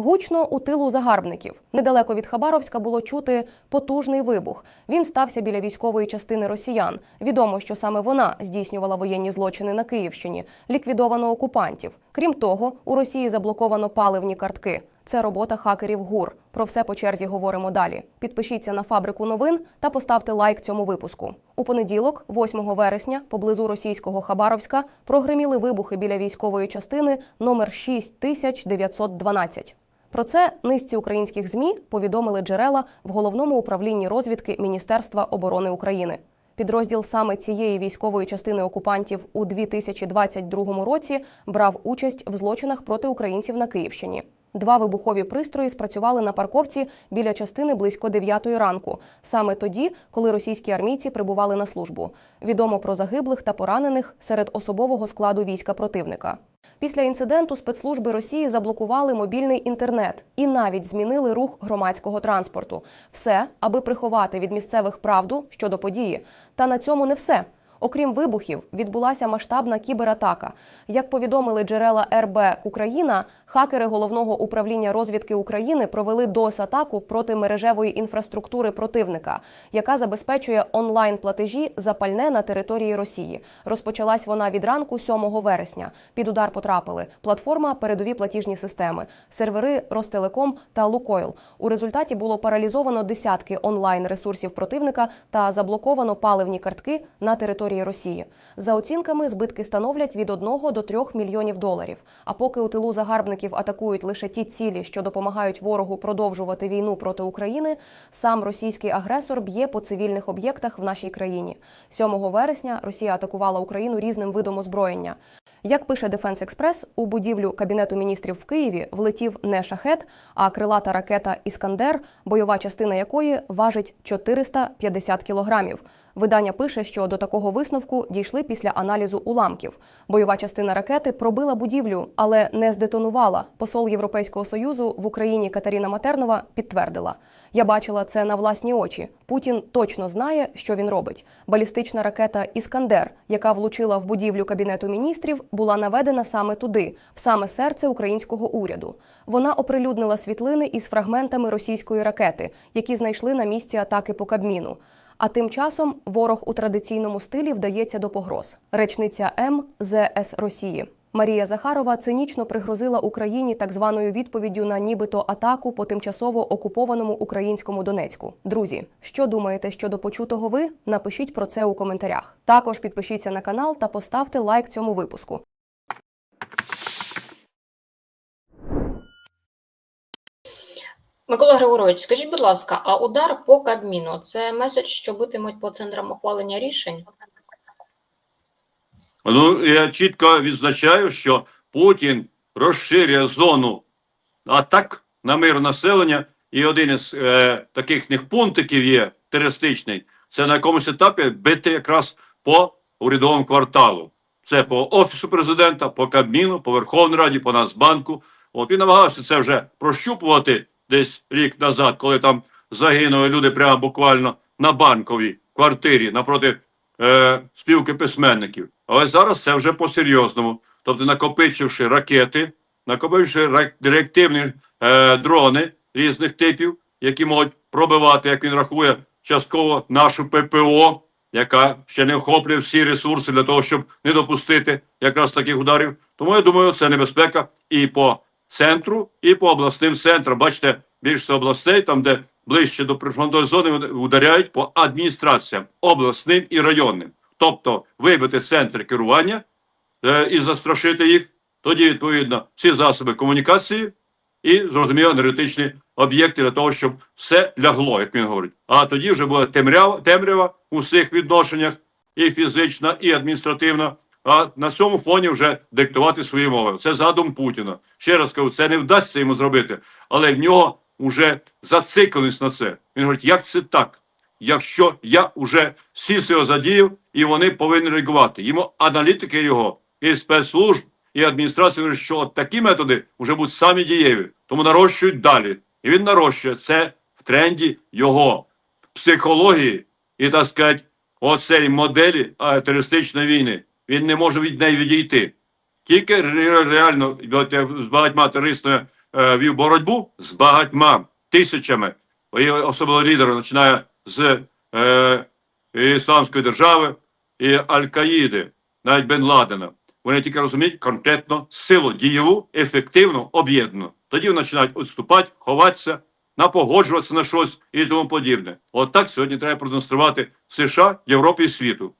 Гучно у тилу загарбників. Недалеко від Хабаровська було чути потужний вибух. Він стався біля військової частини росіян. Відомо, що саме вона здійснювала воєнні злочини на Київщині, ліквідовано окупантів. Крім того, у Росії заблоковано паливні картки. Це робота хакерів ГУР. Про все по черзі говоримо далі. Підпишіться на фабрику новин та поставте лайк цьому випуску. У понеділок, 8 вересня, поблизу російського Хабаровська, прогреміли вибухи біля військової частини номер 6912. Про це низці українських змі повідомили джерела в головному управлінні розвідки Міністерства оборони України. Підрозділ саме цієї військової частини окупантів у 2022 році брав участь в злочинах проти українців на Київщині. Два вибухові пристрої спрацювали на парковці біля частини близько 9 ранку, саме тоді, коли російські армійці прибували на службу. Відомо про загиблих та поранених серед особового складу війська противника. Після інциденту спецслужби Росії заблокували мобільний інтернет і навіть змінили рух громадського транспорту. Все, аби приховати від місцевих правду щодо події. Та на цьому не все. Окрім вибухів, відбулася масштабна кібератака. Як повідомили джерела РБ Україна, хакери головного управління розвідки України провели DOS-атаку проти мережевої інфраструктури противника, яка забезпечує онлайн-платежі за пальне на території Росії. Розпочалась вона від ранку 7 вересня. Під удар потрапили платформа передові платіжні системи, сервери Ростелеком та Лукойл. У результаті було паралізовано десятки онлайн-ресурсів противника та заблоковано паливні картки на території Росії. За оцінками, збитки становлять від 1 до 3 мільйонів доларів. А поки у тилу загарбників атакують лише ті цілі, що допомагають ворогу продовжувати війну проти України, сам російський агресор б'є по цивільних об'єктах в нашій країні. 7 вересня Росія атакувала Україну різним видом озброєння. Як пише Дефенс Експрес, у будівлю кабінету міністрів в Києві влетів не шахет, а крилата ракета Іскандер, бойова частина якої важить 450 кілограмів. Видання пише, що до такого висновку дійшли після аналізу уламків. Бойова частина ракети пробила будівлю, але не здетонувала. Посол Європейського союзу в Україні Катерина Матернова підтвердила: я бачила це на власні очі. Путін точно знає, що він робить. Балістична ракета Іскандер, яка влучила в будівлю кабінету міністрів, була наведена саме туди, в саме серце українського уряду. Вона оприлюднила світлини із фрагментами російської ракети, які знайшли на місці атаки по Кабміну. А тим часом ворог у традиційному стилі вдається до погроз. Речниця МЗС Росії. Марія Захарова цинічно пригрозила Україні так званою відповіддю на нібито атаку по тимчасово окупованому українському Донецьку. Друзі, що думаєте щодо почутого ви? Напишіть про це у коментарях. Також підпишіться на канал та поставте лайк цьому випуску. Микола Григорович, скажіть, будь ласка, а удар по Кабміну це меседж, що битимуть по центрам ухвалення рішень? Ну, я чітко відзначаю, що Путін розширює зону атак на мир населення, і один із е, таких них пунктиків є терористичний. Це на якомусь етапі бити якраз по урядовому кварталу. Це по офісу президента, по Кабміну, по Верховній Раді, по Нацбанку. От він намагався це вже прощупувати десь рік назад, коли там загинули люди прямо буквально на банковій квартирі напроти е, спілки письменників. Але зараз це вже по-серйозному. Тобто, накопичивши ракети, накопичивши ра- реактивні е, дрони різних типів, які можуть пробивати, як він рахує, частково нашу ППО, яка ще не охоплює всі ресурси для того, щоб не допустити якраз таких ударів. Тому я думаю, це небезпека і по центру, і по обласним центрам. Бачите, більше областей, там, де ближче до прифронтової зони, ударяють по адміністраціям обласним і районним. Тобто вибити центри керування е, і застрашити їх, тоді, відповідно, всі засоби комунікації і, зрозуміло, енергетичні об'єкти для того, щоб все лягло, як він говорить. А тоді вже буде темрява, темрява у всіх відношеннях, і фізична, і адміністративна. А на цьому фоні вже диктувати свої мови. Це задум Путіна. Ще раз кажу, це не вдасться йому зробити, але в нього вже зацикленість на це. Він говорить, як це так? Якщо я вже всі його задіяв, і вони повинні реагувати. Йому аналітики його і спецслужб, і адміністрація говорять, що такі методи вже будуть самі дієві, тому нарощують далі. І він нарощує це в тренді його психології і, так сказати, оцей моделі терористичної війни. Він не може від неї відійти. Тільки реально з багатьма терористами е, вів боротьбу з багатьма тисячами, особливо лідери, починає з е, Ісламської держави і Аль-Каїди, навіть Бен Ладена. Вони тільки розуміють конкретно силу дієву, ефективну, об'єднану. Тоді вони починають відступати, ховатися, напогоджуватися на щось і тому подібне. От сьогодні треба продемонструвати США, Європі і світу.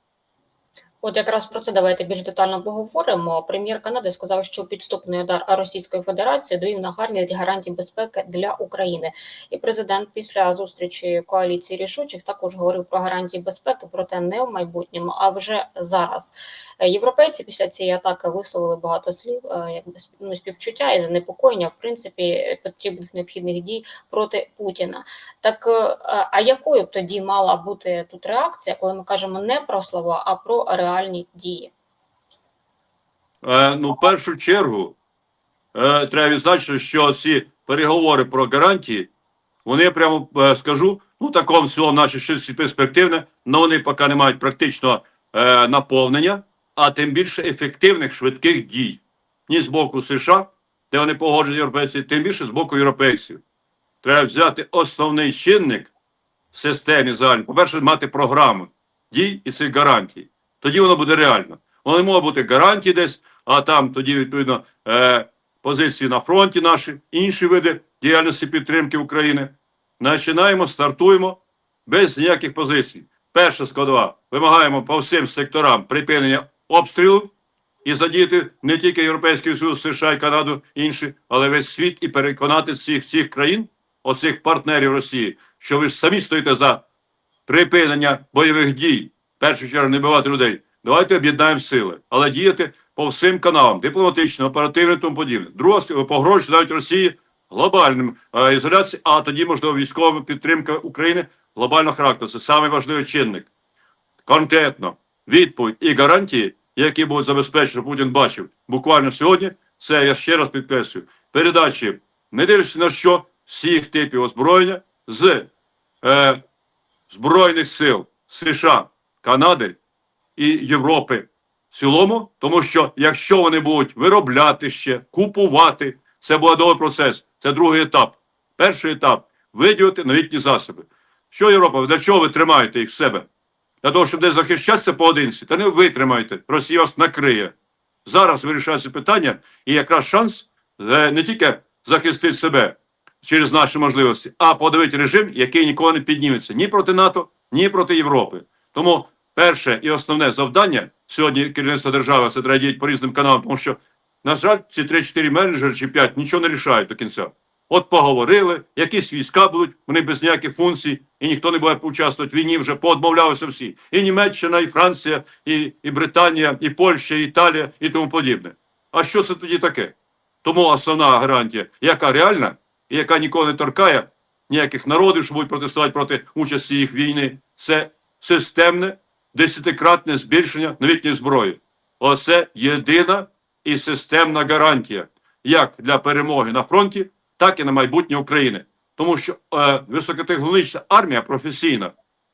От якраз про це давайте більш детально поговоримо. Прем'єр Канади сказав, що підступний удар Російської Федерації довів на гарність гарантій безпеки для України. І президент після зустрічі коаліції рішучих також говорив про гарантії безпеки, проте не в майбутньому, а вже зараз. Е, Європейці після цієї атаки висловили багато слів, е, якби ну, співчуття і занепокоєння, в принципі, потрібних необхідних дій проти Путіна. Так е, а якою б тоді мала бути тут реакція, коли ми кажемо не про слова, а про реальні дії? Е, ну, в першу чергу, е, треба відзначити, що ці переговори про гарантії, вони прямо е, скажу, ну, такому цілому, наче щось перспективне, але вони поки не мають практично е, наповнення, а тим більше ефективних швидких дій. Ні з боку США, де вони погоджують європейці, тим більше з боку європейців. Треба взяти основний чинник в системі загальній. По-перше, мати програму дій і цих гарантій. Тоді воно буде реально. Воно не може бути гарантії десь, а там тоді, відповідно, е, позиції на фронті наші, інші види діяльності підтримки України. Починаємо, стартуємо без ніяких позицій. Перша складова. Вимагаємо по всім секторам припинення обстрілу і задіяти не тільки Європейський Союз, США і Канаду, інші, але весь світ і переконати всіх всіх країн, оцих партнерів Росії, що ви ж самі стоїте за припинення бойових дій. Першу чергу не бивати людей. Давайте об'єднаємо сили, але діяти по всім каналам, дипломатично, оперативно і тому подібне. Друга погрожує навіть Росії глобальним е, ізоляцією, а тоді, можливо, військова підтримка України глобального характеру. Це самий важливий чинник. Конкретно відповідь і гарантії, які будуть забезпечені, Путін бачив буквально сьогодні. Це я ще раз підкреслюю. Передачі, не дивлячись на що, всіх типів озброєння з е, Збройних сил США, Канади і Європи в цілому, тому що якщо вони будуть виробляти ще, купувати, це буде довгий процес. Це другий етап. Перший етап виділити новітні засоби. Що Європа? Для чого ви тримаєте їх в себе? Для того, щоб десь захищатися поодинці, та не ви тримаєте. Росія вас накриє. Зараз вирішається питання, і якраз шанс е, не тільки захистити себе через наші можливості, а подавити режим, який ніколи не підніметься ні проти НАТО, ні проти Європи. Тому перше і основне завдання сьогодні керівництва держави це треба діяти по різним каналам, тому що, на жаль, ці 3-4 менеджери чи 5 нічого не рішають до кінця. От поговорили, якісь війська будуть, вони без ніяких функцій, і ніхто не буде поучаствувати в війні, вже поодмовлялися всі. І Німеччина, і Франція, і, і Британія, і Польща, і Італія, і тому подібне. А що це тоді таке? Тому основна гарантія, яка реальна, і яка нікого не торкає, ніяких народів, що будуть протестувати проти участі їх війни, це системне десятикратне збільшення новітньої зброї. Оце єдина і системна гарантія як для перемоги на фронті, так і на майбутнє України. Тому що е, високотехнологічна армія професійна,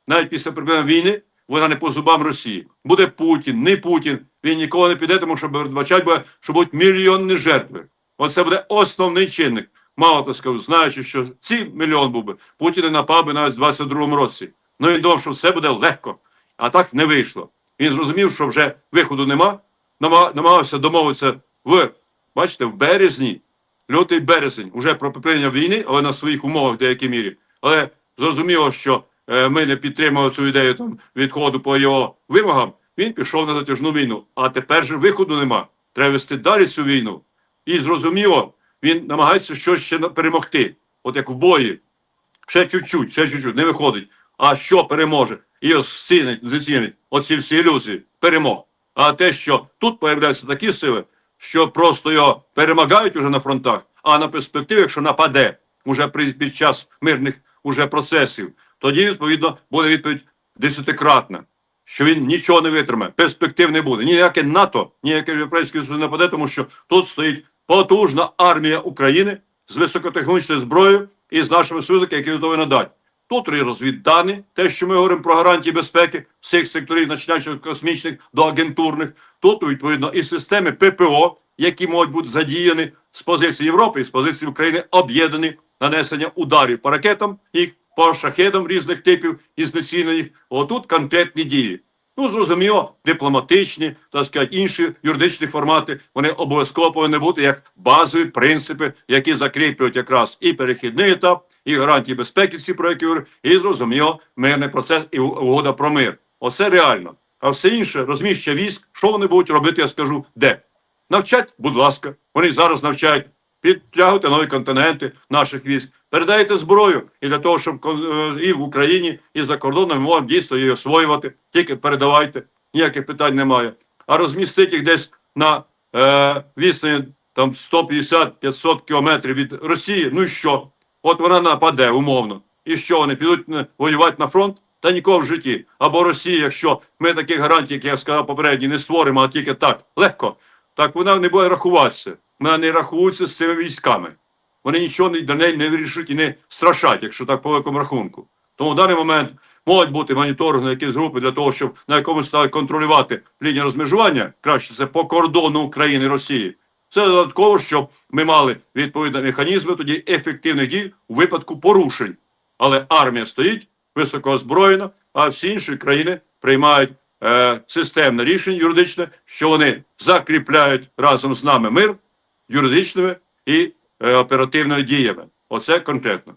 навіть після припинення війни, вона не по зубам Росії. Буде Путін, не Путін. Він ніколи не піде, тому що передбачать буде, що будуть мільйонні жертви. Оце буде основний чинник. Мало то скажу, знаючи, що ці мільйон був би, Путін не напав би навіть в 22-му році. Ну він думав, що все буде легко. А так не вийшло. Він зрозумів, що вже виходу нема, намагався домовитися в, бачите, в березні, лютий березень, уже про припинення війни, але на своїх умовах в деякій мірі. Але зрозуміло, що е, ми не підтримали цю ідею там відходу по його вимогам. Він пішов на затяжну війну. А тепер же виходу нема. Треба вести далі цю війну. І зрозуміло, він намагається щось ще перемогти. От як в бої. Ще чуть-чуть, ще чуть-чуть, не виходить. А що переможе? І оцінить, зацінить оці всі ілюзії, перемог. А те, що тут появляються такі сили, що просто його перемагають уже на фронтах, а на перспективі, якщо нападе уже при, під час мирних уже процесів, тоді, відповідно, буде відповідь десятикратна, що він нічого не витримає, перспектив не буде. Ніяке НАТО, ніяке Європейський Союз не нападе, тому що тут стоїть потужна армія України з високотехнологічною зброєю і з нашими союзниками, які готові надати. Тут і розвіддані, те, що ми говоримо про гарантії безпеки всіх секторів, починаючи від космічних до агентурних. Тут, відповідно, і системи ППО, які можуть бути задіяні з позиції Європи і з позиції України, об'єднані нанесення ударів по ракетам, їх по шахедам різних типів і знецінених. Отут конкретні дії. Ну, зрозуміло, дипломатичні, так сказати, інші юридичні формати, вони обов'язково повинні бути як базові принципи, які закріплюють якраз і перехідний етап, і гарантії безпеки, ці про які і зрозуміло, мирний процес і угода про мир. Оце реально. А все інше, розміщення військ, що вони будуть робити, я скажу, де? Навчать, будь ласка. Вони зараз навчають підтягувати нові континенти наших військ. Передайте зброю і для того, щоб е, і в Україні, і за кордоном можемо дійсно її освоювати. Тільки передавайте, ніяких питань немає. А розмістити їх десь на е, відстані там 150-500 кілометрів від Росії. Ну і що? От вона нападе умовно. І що вони підуть е, воювати на фронт? Та нікого в житті. Або Росія, якщо ми таких гарантій, як я сказав попередньо, не створимо, а тільки так легко, так вона не буде рахуватися. Вона не рахується з цими військами. Вони нічого до неї не вирішують і не страшать, якщо так по великому рахунку. Тому в даний момент можуть бути моніторинги якісь групи для того, щоб на якомусь стали контролювати лінію розмежування, краще це по кордону України і Росії. Це додатково, щоб ми мали відповідні механізми тоді ефективних дій у випадку порушень. Але армія стоїть високо озброєна, а всі інші країни приймають е, системне рішення юридичне, що вони закріпляють разом з нами мир юридичними і оперативними діями. Оце конкретно.